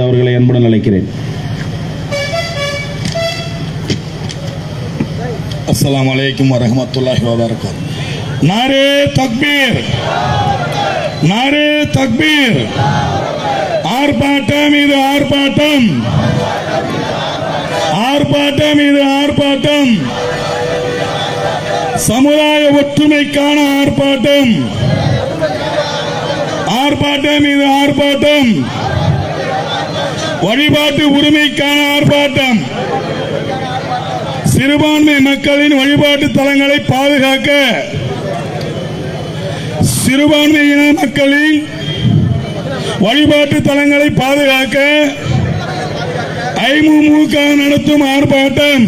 அவர்களை அன்புடன் அழைக்கிறேன். அஸ்லாம் வலைக்கும் வரமத்துல்லாஹி வபரகாத். நாரே தக்பீர். நாரே தக்பீர். ஆர்ப்பாட்டம் இது ஆர்ப்பாட்டம். ஆர்ப்பாட்டம் இது ஆர்ப்பாட்டம். சமுதாய ஒற்றுமைக்கான ஆர்ப்பாட்டம். ஆர்ப்பாட்டம் இது ஆர்ப்பாட்டம். வழிபாட்டு உரிமைக்கான ஆர்ப்பாட்டம். சிறுபான்மை மக்களின் வழிபாட்டு தலங்களை பாதுகாக்க சிறுபான்மையின மக்களின் வழிபாட்டு தலங்களை பாதுகாக்க ஐமுக நடத்தும் ஆர்ப்பாட்டம்.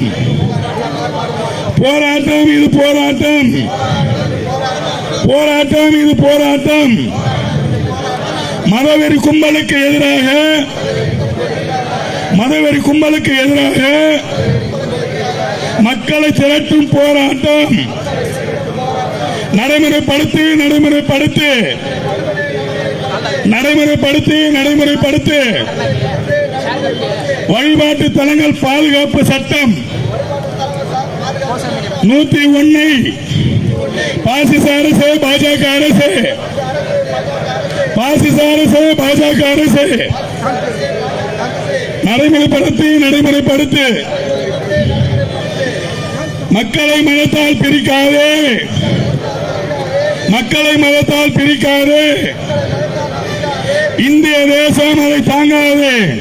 போராட்டம் இது போராட்டம். போராட்டம் இது போராட்டம். மதவெறி கும்பலுக்கு எதிராக மதவெறி கும்பலுக்கு எதிராக மக்களை திரட்டும் போராட்டம். நடைமுறைப்படுத்தி நடைமுறைப்படுத்தி நடைமுறைப்படுத்தி நடைமுறைப்படுத்தி. வழிபாட்டு தலங்கள் பாதுகாப்பு சட்டம் நூத்தி ஒன்னை பாசிச அரசு பாஜக அரசு பாசிச அரசு பாஜக அரசு. நடைமுறைப்படுத்தி நடைமுறைப்படுத்து. மக்களை மதத்தால் பிரிக்காதே. மக்களை மதத்தால் பிரிக்காதே. இந்திய தேசம் அதை தாங்காது.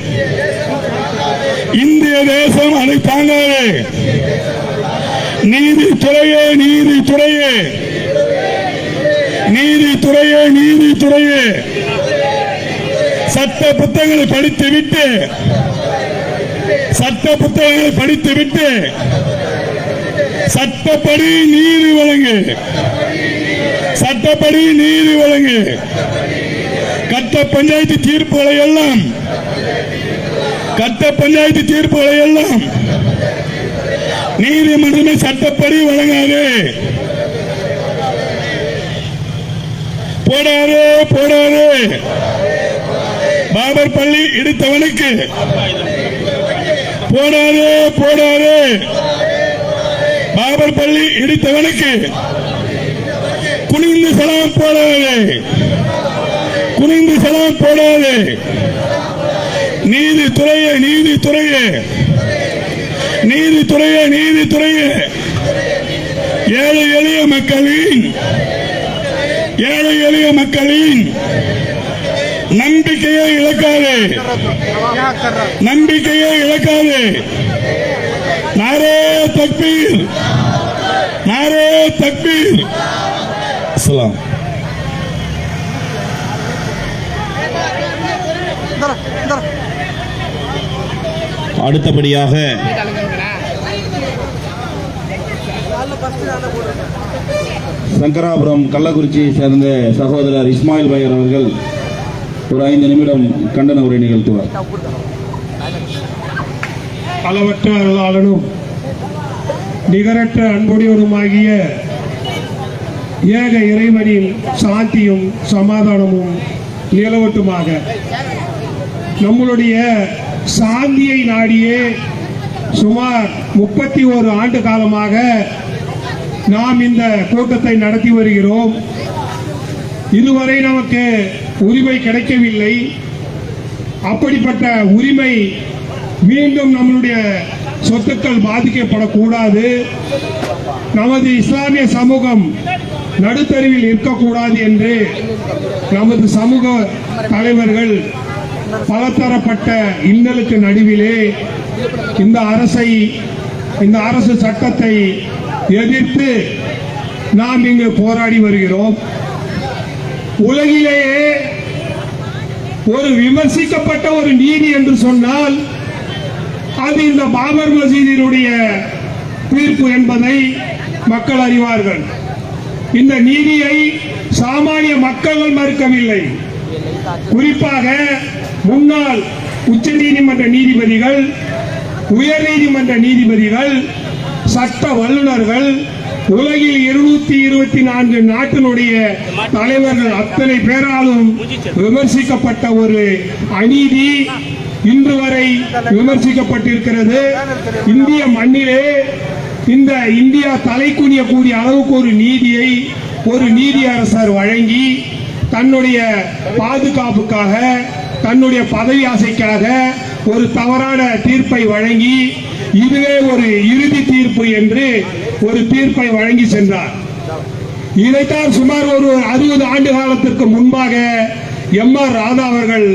இந்திய தேசம் அதை தாங்காது. நீதித்துறையே நீதித்துறையே நீதித்துறையே நீதித்துறையே. சட்ட புத்தகங்களை படித்து விட்டு சட்ட புத்தகங்களை படித்து விட்டு சட்டப்படி நீதி வழங்கு. சட்டப்படி நீதி வழங்கு. கட்ட பஞ்சாயத்து தீர்ப்புகளை எல்லாம் கட்ட பஞ்சாயத்து தீர்ப்புகளை எல்லாம் நீதிமன்றமே சட்டப்படி வழங்காது. போடாதே போடாதே பாபர் பள்ளி இடித்தவனுக்கு. போடாதே போடாதே பாபர் பள்ளி இடித்தவனுக்கு. குனிந்து சலாம் போடாதே குனிந்து சலாம் போடாதே நீதித்துறையே நீதித்துறையே நீதித்துறையே நீதித்துறையே ஏழை எளிய மக்களின் ஏழை எளிய மக்களின் நம்பிக்கையை இழக்காது. நம்பிக்கையை இழக்காது. நாரே தக்பீர். நாரே தக்பீர். அஸ்ஸலாம். அடுத்தபடியாக சங்கராபுரம் கள்ளக்குறிச்சியை சேர்ந்த சகோதரர் இஸ்மாயில் பையர் அவர்கள் ஒரு ஐந்து நிமிடம் கண்டன உரை நிகழ்த்துவார். அளவற்ற அருளாளனும் நிகரற்ற அன்புடையவருமாகிய ஏக இறைவனின் சாந்தியும் சமாதானமும் நிலவட்டுமாக. நம்மளுடைய சாந்தியை நாடியே சுமார் முப்பத்தி ஒரு ஆண்டு காலமாக நாம் இந்த கூட்டத்தை நடத்தி வருகிறோம். இதுவரை நமக்கு உரிமை கிடைக்கவில்லை. அப்படிப்பட்ட உரிமை மீண்டும் நம்மளுடைய சொத்துக்கள் பாதிக்கப்படக்கூடாது. நமது இஸ்லாமிய சமூகம் நடுத்தருவில் இருக்கக்கூடாது என்று நமது சமூக தலைவர்கள் பலதரப்பட்ட இன்னலுக்கு நடுவிலே இந்த அரசை இந்த அரசு சட்டத்தை எதிர்த்து நாம் இங்கு போராடி வருகிறோம். உலகிலேயே ஒரு விமர்சிக்கப்பட்ட ஒரு நீதி என்று சொன்னால் அது இந்த பாபர் மசீதியினுடைய தீர்ப்பு என்பதை மக்கள் அறிவார்கள். இந்த நீதியை சாமானிய மக்கள் மறுக்கவில்லை. குறிப்பாக முன்னாள் உச்ச நீதிமன்ற நீதிபதிகள் உயர் நீதிமன்ற நீதிபதிகள் சட்ட வல்லுநர்கள் உலகில் இருநூத்தி இருபத்தி நான்கு நாட்டினுடைய தலைவர்கள் அத்தனை பேராலும் விமர்சிக்கப்பட்ட ஒரு அநீதி இன்று வரை விமர்சிக்கப்பட்டிருக்கிறது. இந்திய மண்ணிலே இந்த இந்தியா தலை குனியக்கூடிய அளவுக்கு ஒரு நீதியை ஒரு நீதியரசர் வழங்கி தன்னுடைய பாதுகாப்புக்காக தன்னுடைய பதவி ஆசைக்காக ஒரு தவறான தீர்ப்பை வழங்கி இதுவே ஒரு இறுதி தீர்ப்பு என்று ஒரு தீர்ப்பை வழங்கி சென்றார். இதைத்தான் சுமார் ஒரு அறுபது ஆண்டு காலத்திற்கு முன்பாக எம் ஆர் ராதா அவர்கள்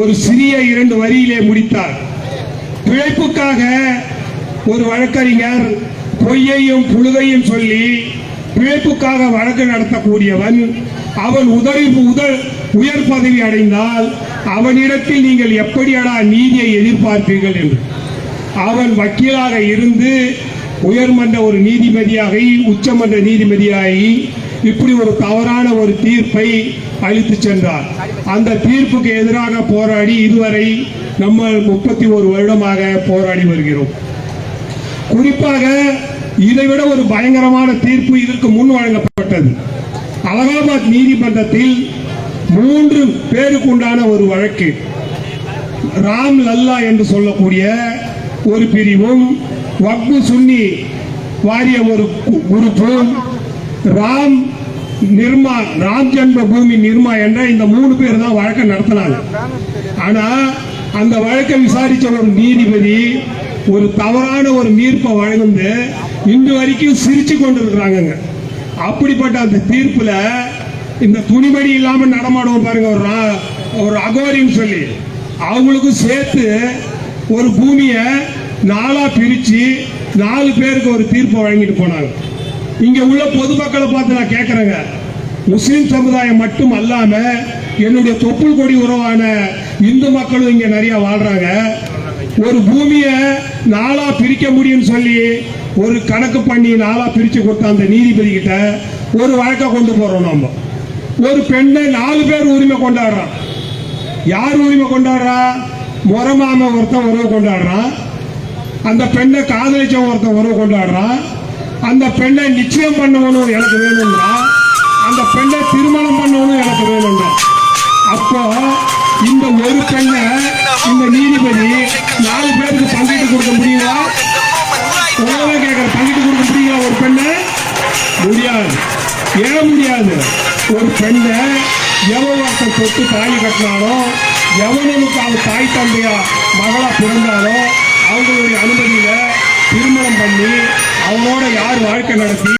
ஒரு சிறிய இரண்டு வரியிலே முடித்தார். பிழைப்புக்காக ஒரு வழக்கறிஞர் பொய்யையும் புழுகையும் சொல்லி பிழைப்புக்காக வழக்கு நடத்தக்கூடியவன் அவன் உதவி உதல் உயர் பதவி அடைந்தால் அவனிடத்தில் நீங்கள் எப்படியடா நீதியை எதிர்பார்ப்பீர்கள் என்று. அவன் வக்கீலாக இருந்து உயர்மன்ற ஒரு நீதிபதியாகி உச்சமன்ற நீதிபதியாகி இப்படி ஒரு தவறான ஒரு தீர்ப்பை அளித்து சென்றார். அந்த தீர்ப்புக்கு எதிராக போராடி இதுவரை நம்ம முப்பத்தி ஒரு வருடமாக போராடி வருகிறோம். குறிப்பாக இதைவிட ஒரு பயங்கரமான தீர்ப்பு இதற்கு முன் வழங்கப்பட்டது. அலகாபாத் நீதிமன்றத்தில் மூன்று பேருக்கு உண்டான ஒரு வழக்கு. ராம் லல்லா என்று சொல்லக்கூடிய ஒரு பிரிவும் வக்பு சுன்னி வாரிய ஒரு கு- குரூப்பும் ராம் நிர்மா ராம் ஜென்ம பூமி நிர்மா என்ற இந்த மூணு பேர் தான் வழக்கை நடத்தினாங்க. ஆனா அந்த வழக்கை விசாரிச்ச ஒரு நீதிபதி ஒரு தவறான ஒரு தீர்ப்பை வழங்குந்து இன்று வரைக்கும் சிரிச்சு கொண்டு இருக்கிறாங்க அப்படிப்பட்ட அந்த தீர்ப்புல இந்த துணிமணி இல்லாம நடமாடுவோம் பாருங்க ஒரு ரா- ஒரு அகோரின்னு சொல்லி. அவங்களுக்கும் சேர்த்து ஒரு பூமியை நாலா பிரிச்சு நாலு பேருக்கு ஒரு தீர்ப்பை வழங்கிட்டு போனாங்க. இங்க உள்ள பொதுமக்களை பார்த்து நான் கேட்கறேங்க முஸ்லிம் சமுதாயம் மட்டும் அல்லாம என்னுடைய தொப்புள் கொடி உறவான இந்து மக்களும் இங்க நிறைய வாழ்றாங்க. ஒரு பூமியை நாலா பிரிக்க முடியும்னு சொல்லி ஒரு கணக்கு பண்ணி நாலா பிரிச்சு கொடுத்த அந்த நீதிபதி கிட்ட ஒரு வழக்கை கொண்டு போறோம் நம்ம ஒரு பெண்ணை நாலு பேர் உரிமை கொண்டாடுறான். யார் உரிமை கொண்டாடுறா? முறமாம ஒருத்தன் உறவு கொண்டாடுறான் அந்த பெண்ணை காதலிச்ச ஒருத்தன் உறவு கொண்டாடுறான் அந்த பெண்ணை நிச்சயம் பண்ணவனும் எனக்கு வேணும்னா அந்த பெண்ணை திருமணம் பண்ணவனும் எனக்கு வேணும்னா அப்போ இந்த ஒரு பெண்ணை இந்த நீதிபதி நாலு பேருக்கு பங்கிட்டு கொடுக்க முடியுமா? உணவு கேட்கிற பங்கிட்டு கொடுக்க முடியுமா ஒரு பெண்ணை? முடியாது. ஏன் முடியாது? ஒரு பெண்ணை எவ்வளோ ஒருத்தன் சொத்து தாலி கட்டினாலும் எவனுக்கு அவங்க தாய் தந்தையா மகளாக பிறந்தாலும் அவங்களுடைய அனுமதியில் திருமணம் பண்ணி அவங்களோட யார் வாழ்க்கை நடத்தி